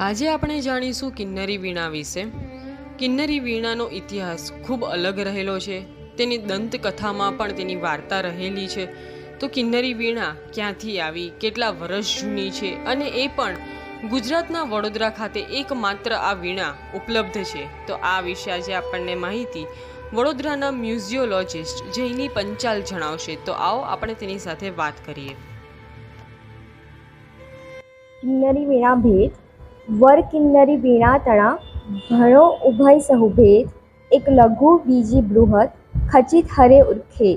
આજે આપણે જાણીશું કિન્નરી વીણા વિશે. કિન્નરી વીણાનો ઇતિહાસ ખૂબ અલગ રહેલો છે. તેની દંતકથામાં પણ તેની વાર્તા રહેલી છે. તો કિન્નરી વીણા ક્યાંથી આવી, કેટલા વર્ષ જૂની છે અને એ પણ ગુજરાતના વડોદરા ખાતે એકમાત્ર આ વીણા ઉપલબ્ધ છે. તો આ વિશે આજે આપણને માહિતી વડોદરાના મ્યુઝિયોલોજિસ્ટ જૈની પંચાલ જણાવશે. તો આવો આપણે તેની સાથે વાત કરીએ. કિન્નરી વીણા ભેદ વર કિન્નરી વીણા તણા ભણો ઉભય સહુભેદ, એક લઘુ બીજી બૃહદ, ખચિત હરે ઉર્ખે.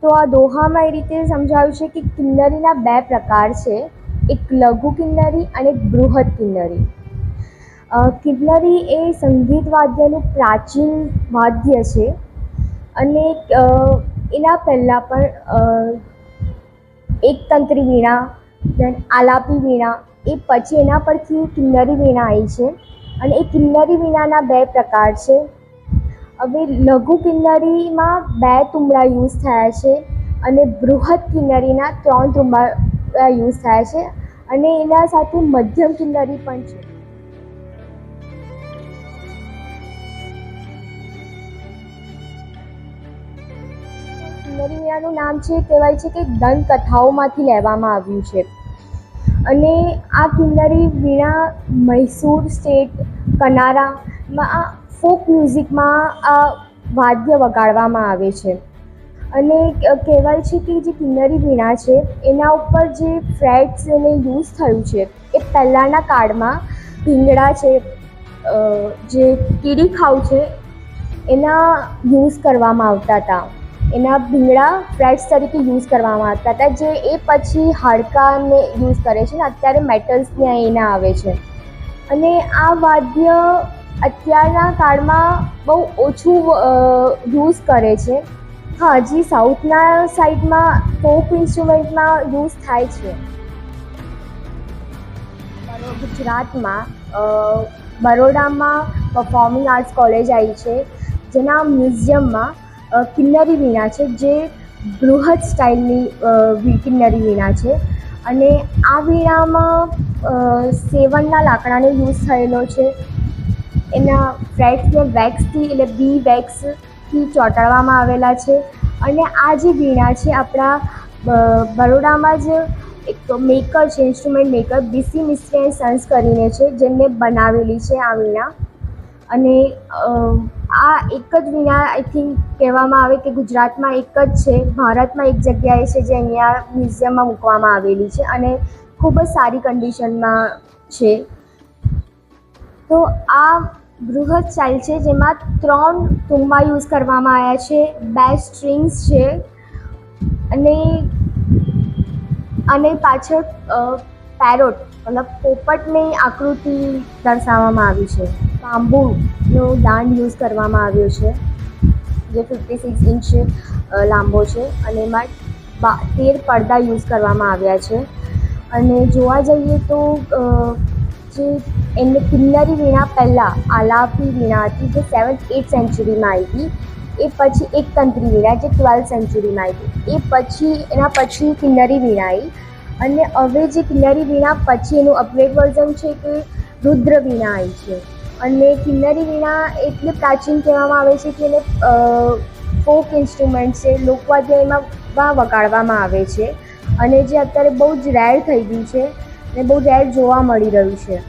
તો આ દોહામાં એ રીતે સમજાવ્યું છે કે કિન્નરીના બે પ્રકાર છે, એક લઘુ કિન્નરી અને એક બૃહદ કિન્નરી. કિન્નરી એ સંગીત વાદ્યનું પ્રાચીન વાદ્ય છે અને એના પહેલાં પણ એકતંત્રી એક તંત્રી વીણા દેન આલાપી વીણા એ પછી એના પરથી કિન્નરી વીણા આવી છે અને એ કિન્નરી વીણાના બે પ્રકાર છે. હવે લઘુ કિન્નરીમાં બે તુંબડા યુઝ થયા છે અને બૃહદ કિન્નરીના ત્રણ તુમડા યુઝ થયા છે અને એના સાથે મધ્યમ કિન્નરી પણ છે. કિન્નરી વીણાનું નામ છે કહેવાય છે કે દંતકથાઓમાંથી લેવામાં આવ્યું છે. અને આ કિન્નરી વીણા મૈસૂર સ્ટેટ, કનારામાં આ ફોક મ્યુઝિકમાં આ વાદ્ય વગાડવામાં આવે છે. અને કહેવાય છે કે જે કિન્નરી વીણા છે, એના ઉપર જે ફ્રેટ્સ એને યુઝ થયું છે, એ પહેલાંના કાળમાં ભીંગડા છે જે કીડી ખાવ છે, એના યુઝ કરવામાં આવતા હતા. એના ભીંગડા ફ્રેટ્સ તરીકે યુઝ કરવામાં આવતા હતા, જે એ પછી હાડકાને યુઝ કરે છે ને, અત્યારે મેટલ્સને એના આવે છે. અને આ વાદ્ય અત્યારના કાળમાં બહુ ઓછું યુઝ કરે છે. હા, હજી સાઉથના સાઈડમાં ફોક ઇન્સ્ટ્રુમેન્ટમાં યુઝ થાય છે. ગુજરાતમાં બરોડામાં પરફોર્મિંગ આર્ટ્સ કોલેજ આવી છે, જેના મ્યુઝિયમમાં કિન્નરી વીણા છે, જે બૃહદ સ્ટાઇલની કિન્નરી વીણા છે. અને આ વીણામાં સેવનના લાકડાનો યુઝ થયેલો છે. એના ફ્રેટ્સને વેક્સથી, એટલે બી વેક્સથી ચોંટાડવામાં આવેલા છે. અને આ જે વીણા છે, આપણા બરોડામાં જ એક મેકર છે, instrument maker, BC Mistry and sons કરીને છે, જેમને બનાવેલી છે આ વીણા. અને આ એક જ વિના આઈ થિંક કહેવામાં આવે કે ગુજરાતમાં એક જ છે. ભારતમાં એક જગ્યાએ છે જે અહીંયા મ્યુઝિયમમાં મૂકવામાં આવેલી છે અને ખૂબ જ સારી કન્ડિશનમાં છે. તો આ બૃહદ સ્ટાઇલ છે જેમાં ત્રણ તુંબા યુઝ કરવામાં આવ્યા છે. બે સ્ટ્રિંગ્સ છે અને અને પાછળ પેરોટ મતલબ પોપટની આકૃતિ દર્શાવવામાં આવી છે. બાંબુનો દાંડ યુઝ કરવામાં આવ્યો છે, જે ફિફ્ટી સિક્સ ઇંચ લાંબો છે અને એમાં તેર પડદા યુઝ કરવામાં આવ્યા છે. અને જોવા જઈએ તો જે એમને કિન્નરી વીણા પહેલાં, આલાપી વીણા હતી, જે સેવન્થ એઇટ સેન્ચુરીમાં આવી હતી, એ પછી એક તંત્રી વીણા, જે ટ્વેલ્થ સેન્ચુરીમાં આવી હતી. એ પછી, એના પછી કિન્નરી વીણા આવી. અને હવે જે કિન્નરી વીણા પછી એનું અપગ્રેડ વર્ઝન છે કે રુદ્ર વીણા આવી છે. અને કિન્નરી વીણા એટલે પ્રાચીન કહેવામાં આવે છે કે એને ફોક ઇન્સ્ટ્રુમેન્ટ છે, લોકવાદ્યમાં વગાડવામાં આવે છે. અને જે અત્યારે બહુ જ રેર થઈ ગયું છે ને બહુ રેર જોવા મળી રહ્યું છે.